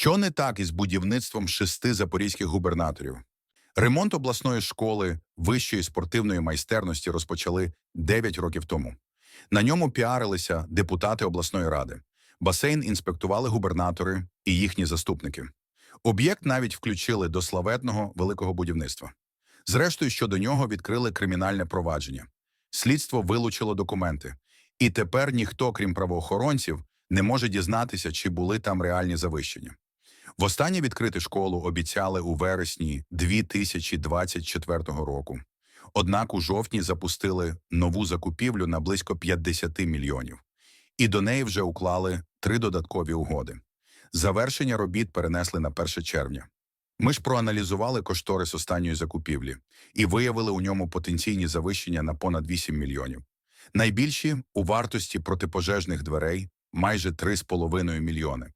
Що не так із будівництвом шести запорізьких губернаторів? Ремонт обласної школи вищої спортивної майстерності розпочали 9 років тому. На ньому піарилися депутати обласної ради. Басейн інспектували губернатори і їхні заступники. Об'єкт навіть включили до славетного великого будівництва. Зрештою, щодо нього відкрили кримінальне провадження. Слідство вилучило документи. І тепер ніхто, крім правоохоронців, не може дізнатися, чи були там реальні завищення. Востаннє відкрити школу обіцяли у вересні 2024 року. Однак у жовтні запустили нову закупівлю на близько 50 мільйонів. І до неї вже уклали три додаткові угоди. Завершення робіт перенесли на 1 червня. Ми ж проаналізували кошторис останньої закупівлі і виявили у ньому потенційні завищення на понад 8 мільйонів. Найбільші у вартості протипожежних дверей майже 3,5 мільйони.